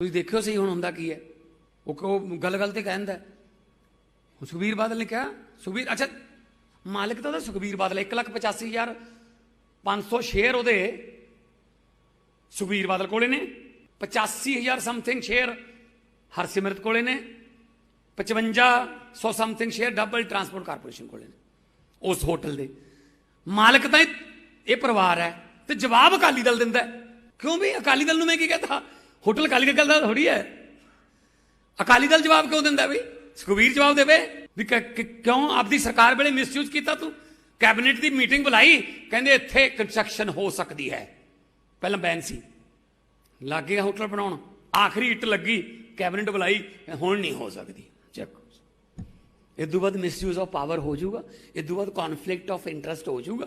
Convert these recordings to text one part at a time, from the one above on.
ਤੁਸੀਂ ਦੇਖਿਓ ਸਹੀ ਹੁਣ ਹੁੰਦਾ ਕੀ ਹੈ। ਉਹ ਕੋ ਗੱਲ ਗੱਲ ਤੇ ਕਹਿੰਦਾ। ਹੁਣ ਸੁਖਬੀਰ ਬਾਦਲ ਨੇ ਕਿਹਾ, ਸੁਖਬੀਰ, ਅੱਛਾ, ਮਾਲਕ ਤਾਂ ਉਹਦਾ ਸੁਖਬੀਰ ਬਾਦਲ 185000 500 ਸ਼ੇਅਰ ਉਹਦੇ। ਸੁਖਬੀਰ ਬਾਦਲ ਕੋਲੇ ਨੇ 85000 ਸਮਥਿੰਗ ਸ਼ੇਅਰ ਹਰਸਿਮਰਤ ਕੋਲੇ ਨੇ 5500 something share double transport corporation ਕੋਲੇ ਨੇ, ਉਸ ਹੋਟਲ ਦੇ। ਮਾਲਕ ਤਾਂ ਇਹ ਇਹ ਪਰਿਵਾਰ ਹੈ, ਤੇ ਜਵਾਬ ਅਕਾਲੀ ਦਲ ਦਿੰਦਾ ਕਿਉਂ ਵੀ ਅਕਾਲੀ ਦਲ ਨੂੰ ਮੈਂ ਕੀ ਕਹਤਾ? ਹੋਟਲ ਅਕਾਲੀ ਦਲ ਦਾ ਥੋੜੀ ਹੈ। ਅਕਾਲੀ ਦਲ ਜਵਾਬ ਕਿਉਂ ਦਿੰਦਾ ਬਈ? ਸੁਖਬੀਰ ਜਵਾਬ ਦੇਵੇ। ਵੀ ਕਿਉਂ ਆਪਦੀ ਸਰਕਾਰ ਵੇਲੇ ਮਿਸਯੂਜ਼ ਕੀਤਾ ਤੂੰ? ਕੈਬਨਿਟ ਦੀ ਮੀਟਿੰਗ ਬੁਲਾਈ, ਕਹਿੰਦੇ ਇੱਥੇ ਕੰਸਟਰਕਸ਼ਨ ਹੋ ਸਕਦੀ ਹੈ। ਪਹਿਲਾਂ ਬੈਨ ਸੀ। ਲੱਗ ਗਿਆ ਹੋਟਲ ਬਣਾਉਣ। ਆਖਰੀ ਇੱਟ ਲੱਗੀ, ਕੈਬਨਿਟ ਬੁਲਾਈ, ਹੁਣ ਨਹੀਂ ਹੋ ਸਕਦੀ। ਚੈੱਕ ਇਦੋਂ ਬਾਅਦ ਮਿਸਯੂਜ਼ ਆਫ ਪਾਵਰ ਹੋ ਜਾਊਗਾ। ਤੋਂ ਬਾਅਦ ਕਨਫਲਿਕਟ ਆਫ ਇੰਟਰਸਟ ਹੋ ਜਾਊਗਾ।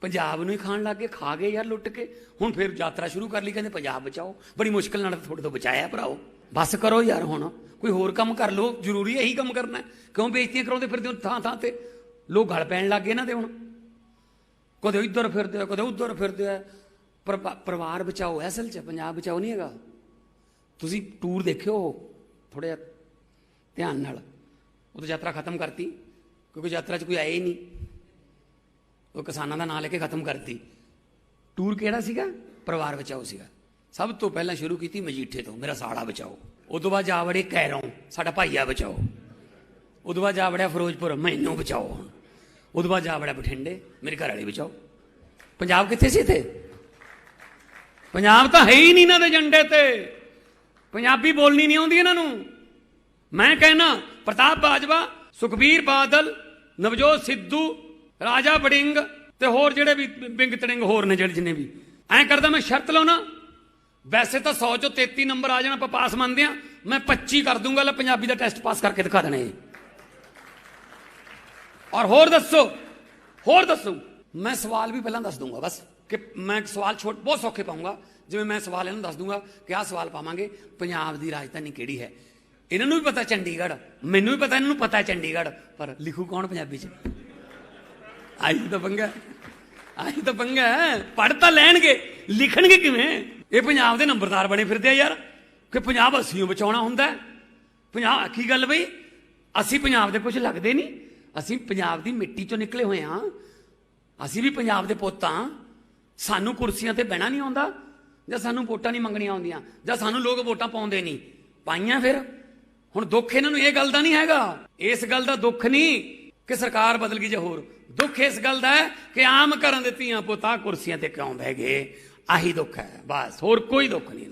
ਪੰਜਾਬ ਨੂੰ ਹੀ ਖਾਣ ਲੱਗ ਗਏ, ਖਾ ਗਏ ਯਾਰ ਲੁੱਟ ਕੇ। ਹੁਣ ਫਿਰ ਯਾਤਰਾ ਸ਼ੁਰੂ ਕਰ ਲਈ, ਕਹਿੰਦੇ ਪੰਜਾਬ ਬਚਾਓ। ਬੜੀ ਮੁਸ਼ਕਲ ਨਾਲ ਤੁਹਾਡੇ ਤੋਂ ਬਚਾਇਆ ਭਰਾਓ। ਬਸ ਕਰੋ ਯਾਰ ਹੁਣ। ਕੋਈ ਹੋਰ ਕੰਮ ਕਰ ਲਓ, ਜ਼ਰੂਰੀ ਇਹੀ ਕੰਮ ਕਰਨਾ। ਹੈ। ਕਿਉਂ ਬੇਇੱਜ਼ਤੀਆਂ ਕਰਾਉਂਦੇ ਫਿਰਦੇ ਹੋ ਥਾਂ ਥਾਂ ਤੇ? ਲੋਕ ਗਲ ਪੈਣ ਲੱਗ ਗਏ ਨਾ ਤੇ ਹੁਣ। ਕਦੇ ਇੱਧਰ ਫਿਰਦੇ ਆ, ਕਦੇ ਉੱਧਰ ਫਿਰਦੇ ਆ। ਪਰ ਪਰਿਵਾਰ ਬਚਾਓ, ਅਸਲ 'ਚ ਪੰਜਾਬ ਬਚਾਓ ਨਹੀਂ ਹੈਗਾ। ਤੁਸੀਂ ਟੂਰ ਦੇਖਿਓ ਥੋੜਾ ਧਿਆਨ ਨਾਲ। ਉਹ ਤਾਂ ਯਾਤਰਾ ਖਤਮ ਕਰਤੀ, ਕਿਉਂਕਿ ਯਾਤਰਾ 'ਚ ਕੋਈ ਆਇਆ ਹੀ ਨਹੀਂ। ਉਹ ਕਿਸਾਨਾਂ ਦਾ ਨਾਂ ਲੈ ਕੇ ਖਤਮ ਕਰਤੀ। ਟੂਰ ਕਿਹੜਾ ਸੀਗਾ? ਪਰਿਵਾਰ ਬਚਾਓ ਸੀਗਾ। ਸਭ ਤੋਂ ਪਹਿਲਾਂ ਸ਼ੁਰੂ ਕੀਤੀ ਮਜੀਠੇ ਤੋਂ, ਮੇਰਾ ਸਾਲਾ ਬਚਾਓ। ਉਦੋਂ ਬਾਅਦ ਜਾ ਵੜੇ ਕੈਰੋਂ, ਸਾਡਾ ਭਾਈਆ ਬਚਾਓ। ਉਦੋਂ ਬਾਅਦ ਜਾ ਵੜਿਆ ਫਿਰੋਜ਼ਪੁਰ, ਮੈਨੂੰ ਬਚਾਓ ਹੁਣ। ਤੋਂ ਬਾਅਦ ਜਾ ਵੜਿਆ ਬਠਿੰਡੇ, ਮੇਰੇ ਘਰ ਵਾਲੇ ਬਚਾਓ। ਪੰਜਾਬ ਕਿੱਥੇ ਸੀ ਇੱਥੇ? ਪੰਜਾਬ ਤਾਂ ਹੈ ਹੀ ਨਹੀਂ ਇਹਨਾਂ ਦੇ ਏਜੰਡੇ ਤੇ। ਪੰਜਾਬੀ ਬੋਲਣੀ ਨਹੀਂ ਆਉਂਦੀ ਇਹਨਾਂ ਨੂੰ। ਮੈਂ ਕਹਿਣਾ, ਪ੍ਰਤਾਪ ਬਾਜਵਾ, ਸੁਖਬੀਰ ਬਾਦਲ, ਨਵਜੋਤ ਸਿੱਧੂ ਰਾਜਾ ਬੜਿੰਗ ਤੇ ਹੋਰ ਜਿਹੜੇ ਵੀ ਬਿੰਗ ਤੜਿੰਗ ਹੋਰ ਨੇ ਜਿਹੜੇ ਜਿੰਨੇ ਵੀ। ਐਂ ਕਰਦਾ ਮੈਂ ਸ਼ਰਤ ਲਾਉਣਾ। ਵੈਸੇ ਤਾਂ 100 ਚੋਂ 33 ਨੰਬਰ ਆ ਜਾਣਾ, ਆਪਾਂ ਪਾਸ ਮੰਨਦੇ ਆ ਮੈਂ 25 ਕਰ ਦੂੰਗਾ, ਲੈ ਪੰਜਾਬੀ ਦਾ ਟੈਸਟ ਪਾਸ ਕਰਕੇ ਦਿਖਾ ਦੇਣਾ। ਇਹ ਔਰ ਹੋਰ ਦੱਸੋ ਹੋਰ ਦੱਸੋ। ਮੈਂ ਸਵਾਲ ਵੀ ਪਹਿਲਾਂ ਦੱਸ ਦੂੰਗਾ, ਬਸ। ਕਿ ਮੈਂ ਸਵਾਲ ਛੋਟ, ਬਹੁਤ ਸੌਖੇ ਪਾਉਂਗਾ। ਜਿਵੇਂ ਮੈਂ ਸਵਾਲ ਇਹਨਾਂ ਦੱਸ ਦੂੰਗਾ ਕਿ ਆਹ ਸਵਾਲ ਪਾਵਾਂਗੇ, ਪੰਜਾਬ ਦੀ ਰਾਜਧਾਨੀ ਕਿਹੜੀ ਹੈ? ਇਹਨਾਂ ਨੂੰ ਵੀ ਪਤਾ ਚੰਡੀਗੜ੍ਹ। ਮੈਨੂੰ ਵੀ ਪਤਾ, ਇਹਨਾਂ ਨੂੰ ਪਤਾ ਚੰਡੀਗੜ੍ਹ। ਪਰ ਲਿਖੂ ਕੌਣ ਪੰਜਾਬੀ ਚ? ਆਈ ਤਾਂ ਪੰਗਾ ਆਈ ਤਾਂ ਪੰਗਾ ਪੜ ਤਾਂ ਲੈਣਗੇ। ਲਿਖਣਗੇ ਕਿਵੇਂ? ਇਹ ਪੰਜਾਬ ਦੇ ਨੰਬਰਦਾਰ ਬਣੇ ਫਿਰਦੇ ਆ ਯਾਰ। ਕਿ ਪੰਜਾਬ ਅਸੀਂ ਬਚਾਉਣਾ ਹੁੰਦਾ ਪੰਜਾਬ ਕੀ ਗੱਲ ਬਈ? ਅਸੀਂ ਪੰਜਾਬ ਦੇ ਕੁਝ ਲੱਗਦੇ ਨਹੀਂ। ਅਸੀਂ ਪੰਜਾਬ ਦੀ ਮਿੱਟੀ ਚੋਂ ਨਿਕਲੇ ਹੋਏ ਹਾਂ। ਅਸੀਂ ਵੀ ਪੰਜਾਬ ਦੇ ਪੁੱਤ ਹਾਂ। ਸਾਨੂੰ ਕੁਰਸੀਆਂ ਤੇ ਬਹਿਣਾ ਨਹੀਂ ਆਉਂਦਾ। ਜਾਂ ਸਾਨੂੰ ਵੋਟਾਂ ਨਹੀਂ ਮੰਗਣੀਆਂ ਆਉਂਦੀਆਂ। ਜਾਂ ਸਾਨੂੰ ਲੋਕ ਵੋਟਾਂ ਪਾਉਂਦੇ ਨਹੀਂ। ਪਾਈਆਂ ਫਿਰ। ਹੁਣ ਦੁੱਖ ਇਹਨਾਂ ਨੂੰ ਇਹ ਗੱਲ ਦਾ ਨਹੀਂ ਹੈਗਾ। ਇਸ ਗੱਲ ਦਾ ਦੁੱਖ ਨਹੀਂ ਕਿ ਸਰਕਾਰ ਬਦਲ ਗਈ ਜਾਂ ਹੋਰ। ਦੁੱਖ ਇਸ ਗੱਲ ਦਾ ਹੈ ਕਿ ਆਮ ਘਰਾਂ ਦੇ ਧੀਆਂ ਪੁੱਤਾਂ ਕੁਰਸੀਆਂ ਤੇ ਕਿਉਂ ਬਹਿ ਗਏ? ਆਹੀ ਦੁੱਖ ਹੈ, ਬਸ, ਹੋਰ ਕੋਈ ਦੁੱਖ ਨਹੀਂ